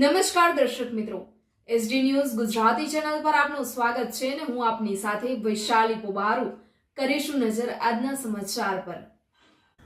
નમસ્કાર દર્શક મિત્રો. એસડી ન્યૂઝ ગુજરાતી ચેનલ પર આપનું સ્વાગત છે અને હું આપની સાથે વૈશાલી પોબારુ કરીશું નજર આજના સમાચાર પર.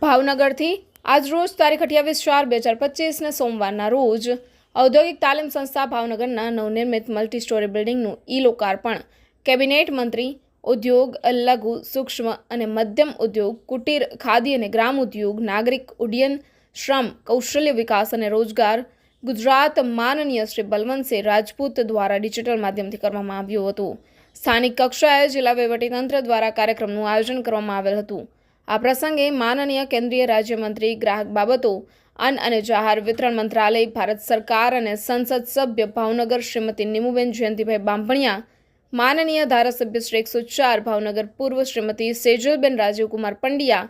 ભાવનગરથી આજ રોજ તારીખ અઠ્યાવીસ ચાર બે હજાર પચીસને સોમવારના રોજ ઔદ્યોગિક તાલીમ સંસ્થા ભાવનગરના નવનિર્મિત મલ્ટી સ્ટોરી બિલ્ડિંગનું ઈ લોકાર્પણ કેબિનેટ મંત્રી, ઉદ્યોગ, લઘુ, સૂક્ષ્મ અને મધ્યમ ઉદ્યોગ, કુટીર, ખાદી અને ગ્રામ ઉદ્યોગ, નાગરિક ઉડ્ડયન, શ્રમ, કૌશલ્ય વિકાસ અને રોજગાર ગુજરાત માનનીય શ્રી બલવંતસિંહ રાજપૂત દ્વારા ડિજિટલ માધ્યમથી કરવામાં આવ્યું હતું. સ્થાનિક કક્ષાએ જિલ્લા વહીવટીતંત્ર દ્વારા કાર્યક્રમનું આયોજન કરવામાં આવેલ હતું. આ પ્રસંગે માનનીય કેન્દ્રીય રાજ્યમંત્રી ગ્રાહક બાબતો, અન્ન અને જાહેર વિતરણ મંત્રાલય, ભારત સરકાર અને સંસદ સભ્ય ભાવનગર શ્રીમતી નિમુબેન જયંતિભાઈ બાંભણિયા, માનનીય ધારાસભ્ય શ્રી એકસો ચાર ભાવનગર પૂર્વ શ્રીમતી સેજલબેન રાજીવકુમાર પંડ્યા,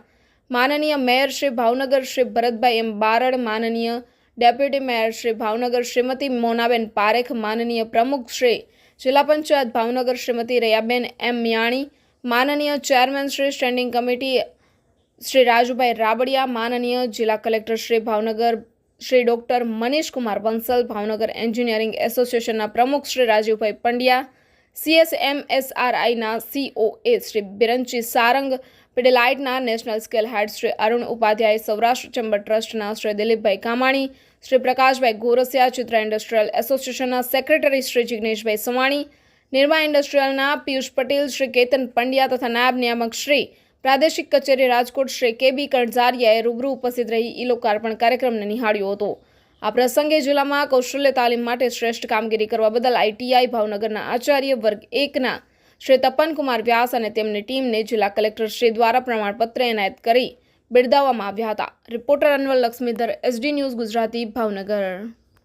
માનનીય મેયર શ્રી ભાવનગર શ્રી ભરતભાઈ એમ બારડ, માનનીય ડેપ્યુટી મેયર શ્રી ભાવનગર શ્રીમતી મોનાબેન પારેખ, માનનીય પ્રમુખ શ્રી જિલ્લા પંચાયત ભાવનગર શ્રીમતી રયાબેન એમ મિયાણી, માનનીય chairman Shri standing committee Shri Rajubhai Rabadiya, માનનીય જિલ્લા collector Shri Bhavnagar Shri doctor Manishkumar Bansal Bhavnagar engineering એસોસિએશનના પ્રમુખ શ્રી રાજીવભાઈ પંડ્યા સીએસએમએસઆરઆઈના COA Shri Biranchi Sarang પીડેલાઇટના national scale head Shri Arun Upadhyay Saurashtra chamber ટ્રસ્ટના શ્રી દિલીપભાઈ કામાણી, શ્રી પ્રકાશભાઈ ગોરસિયા ચિત્ર ઇન્ડસ્ટ્રીયલ એસોસિએશનના સેક્રેટરી શ્રી જિગ્નેશભાઈ સવાણી નિર્મા ઇન્ડસ્ટ્રીયલના પિયુષ પટેલ, શ્રી કેતન પંડ્યા તથા નાયબ નિયામક શ્રી પ્રાદેશિક કચેરી રાજકોટ શ્રી કેબી કણઝારિયાએ રૂબરૂ ઉપસ્થિત રહી ઈ લોકાર્પણ કાર્યક્રમને નિહાળ્યો હતો. આ પ્રસંગે જિલ્લામાં કૌશલ્ય તાલીમ માટે શ્રેષ્ઠ કામગીરી કરવા બદલ આઈટીઆઈ ભાવનગરના આચાર્ય વર્ગ એકના શ્રી તપનકુમાર વ્યાસ અને તેમની ટીમને જિલ્લા કલેક્ટર શ્રી દ્વારા પ્રમાણપત્ર એનાયત કરી બિરદાવવામાં આવ્યા હતા. Reporter Anwar Laxmidhar, SD news Gujarati, Bhavnagar.